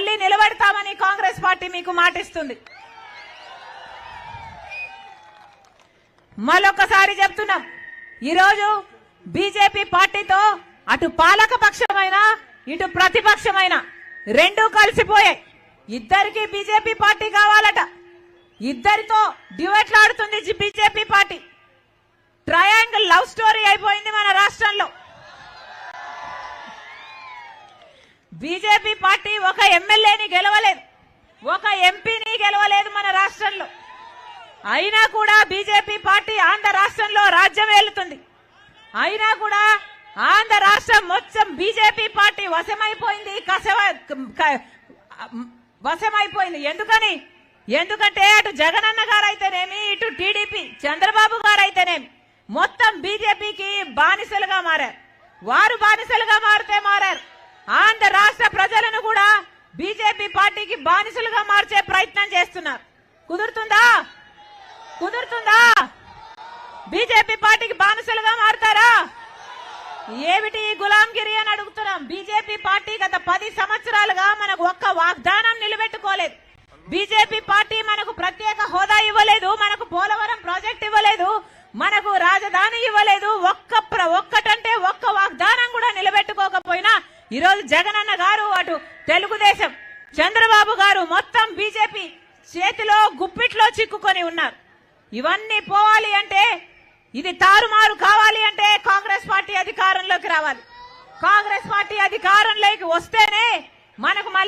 మళ్ళీ నిలబెడతామని కాంగ్రెస్ పార్టీ మీకు మాటిస్తుంది. మరొకసారి చెప్తున్నాం. ఈరోజు బీజేపీ పార్టీతో అటు పాలక పక్షమైన ఇటు ప్రతిపక్షమైన రెండూ కలిసిపోయాయి. ఇద్దరికి బీజేపీ పార్టీ కావాలట. ఇద్దరితో డ్యూయట్లాడుతుంది BJP party. Triangle love story అయిపోయింది మన రాష్ట్రంలో. బీజేపీ పార్టీ ఒక ఎమ్మెల్యేని గెలవలేదు. ఒక ఎంపీని గెలవలేదు మన రాష్ట్రంలో. అయినా కూడా బీజేపీ పార్టీ ఆంధ్ర రాష్ట్రంలో రాజ్యం ఏలుతుంది. అయినా కూడా ఆంధ్ర రాష్ట్రం మొత్తం బీజేపీ పార్టీ వశమైపోయింది కసవ వశమైపోయింది. ఎందుకని? ఎందుకంటే అటు జగనన్న గారు అయితేనేమి ఇటు టీడీపీ చంద్రబాబు గారు అయితేనేమి మొత్తం బీజేపీకి బానిసలుగా మారారు. వారు బానిసలుగా మారితే మారారు. ఆంధ్ర రాష్ట్ర ప్రజలను కూడా బీజేపీ పార్టీకి బానిసలుగా మార్చే ప్రయత్నం చేస్తున్నారు. కుదురుతుందా? కుదురుతుందా? బీజేపీ పార్టీకి బానిసలుగా మారుతారా? ఏమిటి గులాంగిరి అని అడుగుతున్నాం. బీజేపీ పార్టీ గత పది సంవత్సరాలుగా మనకు ఒక్క వాగ్దానం నిలబెట్టుకోలేదు. బీజేపీ పార్టీ మనకు ప్రత్యేక హోదా ఇవ్వలేదు మనకు పోలవరం ప్రాజెక్ట్ ఇవ్వలేదు మనకు రాజధాని ఇవ్వలేదు ఒక్క ప్ర- ఒక్క ఈరోజు జగనన్న గారు అటు తెలుగుదేశం చంద్రబాబు గారు మొత్తం బీజేపీ చేతిలో గుప్పిట్లో చిక్కుకొని ఉన్నారు. ఇవన్నీ పోవాలి అంటే ఇది తారుమారు కావాలి అంటే కాంగ్రెస్ పార్టీ అధికారంలోకి రావాలి. కాంగ్రెస్ పార్టీ అధికారంలోకి వస్తేనే మనకు